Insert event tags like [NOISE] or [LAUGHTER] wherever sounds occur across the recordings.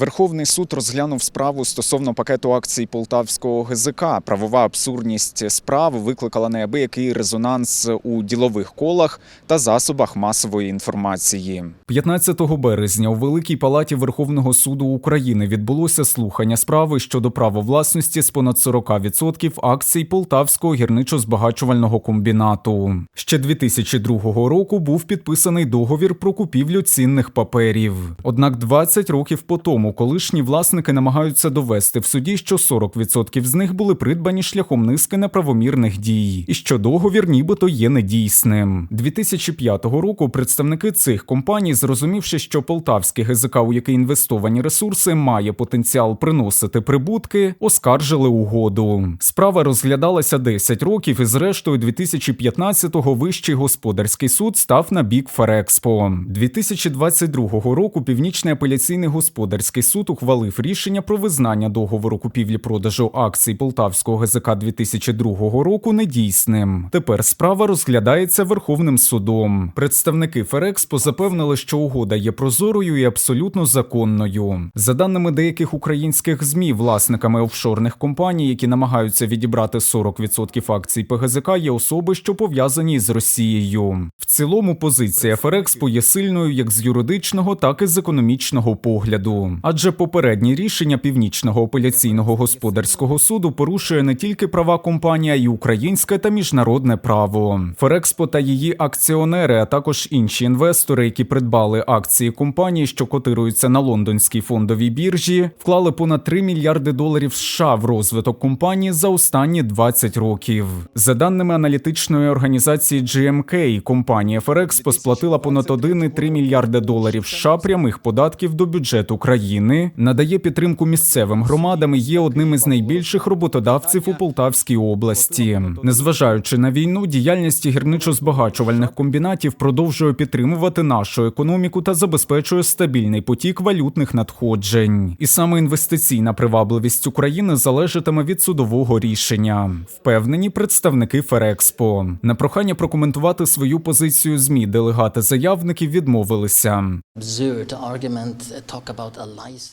Верховний суд розглянув справу стосовно пакету акцій полтавського ГЗК. Правова абсурдність справи викликала неабиякий резонанс у ділових колах та засобах масової інформації. 15 березня у Великій палаті Верховного суду України відбулося слухання справи щодо права власності з понад 40% акцій Полтавського гірничо-збагачувального комбінату. Ще 2002 року був підписаний договір про купівлю цінних паперів. Однак 20 років по тому колишні власники намагаються довести в суді, що 40% з них були придбані шляхом низки неправомірних дій, і що договір нібито є недійсним. 2005 року представники цих компаній, зрозумівши, що полтавський ГЗК, у який інвестовані ресурси, має потенціал приносити прибутки, оскаржили угоду. Справа розглядалася 10 років, і зрештою 2015-го Вищий господарський суд став на бік Ферекспо. 2022 року Північний апеляційний господарський суд ухвалив рішення про визнання договору купівлі-продажу акцій Полтавського ГЗК 2002 року недійсним. Тепер справа розглядається Верховним судом. Представники Ферекспо запевнили, що угода є прозорою і абсолютно законною. За даними деяких українських змі, власниками офшорних компаній, які намагаються відібрати 40% акцій ПГЗК, є особи, що пов'язані з Росією. В цілому позиція Ферекспо є сильною як з юридичного, так і з економічного погляду. Адже попереднє рішення Північного апеляційного господарського суду порушує не тільки права компанії, а й українське та міжнародне право. Ферекспо та її акціонери, а також інші інвестори, які придбали акції компанії, що котируються на лондонській фондовій біржі, вклали понад 3 мільярди доларів США в розвиток компанії за останні 20 років. За даними аналітичної організації GMK, компанія Ферекспо сплатила понад 1,3 мільярди доларів США прямих податків до бюджету країни, надає підтримку місцевим громадам і є одним із найбільших роботодавців у Полтавській області. Незважаючи на війну, діяльність гірничо-збагачувальних комбінатів продовжує підтримувати нашу економіку та забезпечує стабільний потік валютних надходжень. І саме інвестиційна привабливість України залежатиме від судового рішення. Впевнені представники Ферекспо. На прохання прокоментувати свою позицію змі делегати заявників відмовилися. Uh.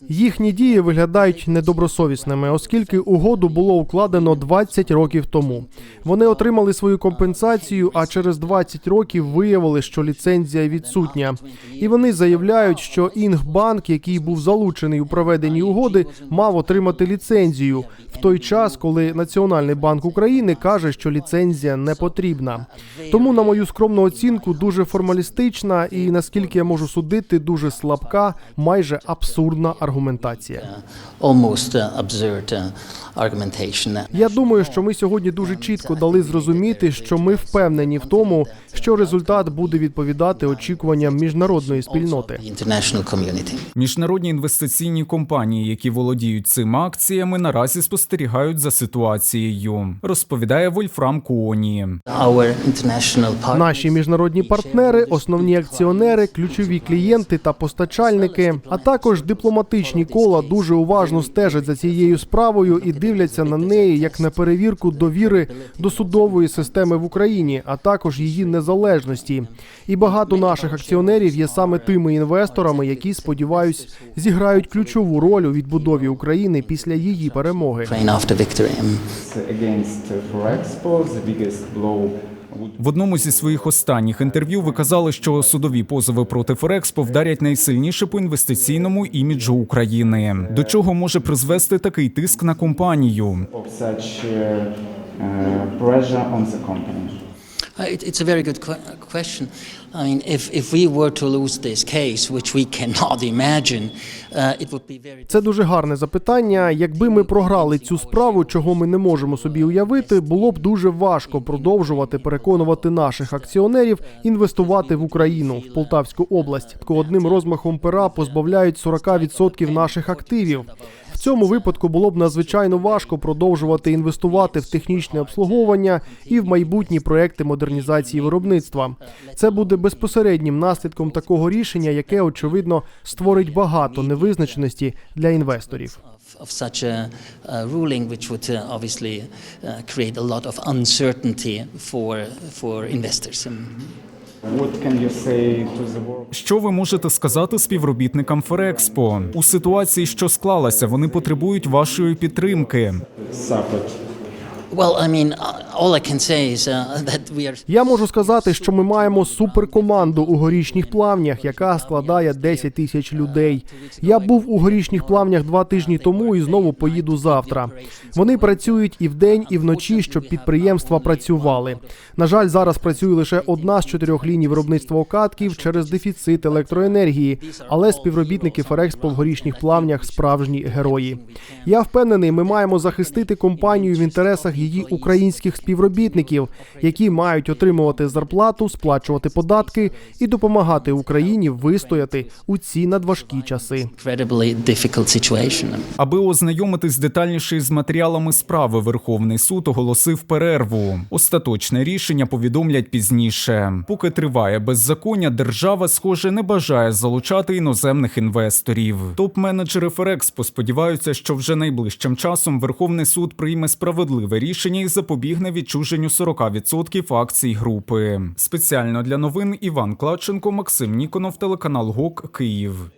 Їхні дії виглядають недобросовісними, оскільки угоду було укладено 20 років тому. Вони отримали свою компенсацію, а через 20 років виявили, що ліцензія відсутня. І вони заявляють, що Інгбанк, який був залучений у проведенні угоди, мав отримати ліцензію в той час, коли Національний банк України каже, що ліцензія не потрібна. Тому, на мою скромну оцінку, дуже формалістична і наскільки я можу судити, дуже слабка, майже абсурдна аргументація. uh, uh. Я думаю, що ми сьогодні дуже чітко дали зрозуміти, що ми впевнені в тому, що результат буде відповідати очікуванням міжнародної спільноти. Міжнародні інвестиційні компанії, які володіють цими акціями, наразі спостерігають за ситуацією, розповідає Вольфрам Куоні. Наші міжнародні партнери, основні акціонери, ключові клієнти та постачальники, а також дипломатичні кола дуже уважно стежать за цією справою і дивляться на неї як на перевірку довіри до судової системи в Україні, а також її незалежності. І багато наших акціонерів є саме тими інвесторами, які сподіваюсь зіграють ключову роль у відбудові України після її перемоги. В одному зі своїх останніх інтерв'ю ви казали, що судові позови проти Форекспо вдарять найсильніше по інвестиційному іміджу України. До чого може призвести такий тиск на компанію? uh, pressure on the company? Uh, it, it's a very good que- question. I mean, if, if we were to lose this case, which we cannot [LAUGHS] imagine, uh, it would be very Це дуже гарне запитання. Якби ми програли цю справу, чого ми не можемо собі уявити, було б дуже важко продовжувати переконувати наших акціонерів інвестувати в Україну в Полтавську область. Одним розмахом пера позбавляють 40% наших активів. В цьому випадку було б надзвичайно важко продовжувати інвестувати в технічне обслуговування і в майбутні проекти модернізації виробництва. Це буде безпосереднім наслідком такого рішення, яке очевидно створить багато невизначеності для інвесторів. uh, uh, create a lot of uncertainty for for investors. Що ви можете сказати співробітникам Ферекспо? У ситуації, що склалася, вони потребують вашої підтримки. [LAUGHS] Я можу сказати, що ми маємо суперкоманду у горішніх плавнях, яка складає 10 тисяч людей. Я був у горішніх плавнях два тижні тому і знову поїду завтра. Вони працюють і вдень, і вночі, щоб підприємства працювали. На жаль, зараз працює лише одна з чотирьох ліній виробництва окатків через дефіцит електроенергії. Але співробітники Ферекспо в горішніх плавнях справжні герої. Я впевнений, ми маємо захистити компанію в інтересах її українських співробітників, які мають отримувати зарплату, сплачувати податки і допомагати Україні вистояти у ці надважкі часи. Аби ознайомитись детальніше з матеріалами справи, Верховний суд оголосив перерву. Остаточне рішення повідомлять пізніше. Поки триває беззаконня, держава, схоже, не бажає залучати іноземних інвесторів. Топ-менеджери Ферекспо сподіваються, що вже найближчим часом Верховний суд прийме справедливе рішення і запобігне відчуженню 40% акцій групи. Спеціально для новин Іван Клаченко, Максим Ніконов, телеканал ГОК Київ.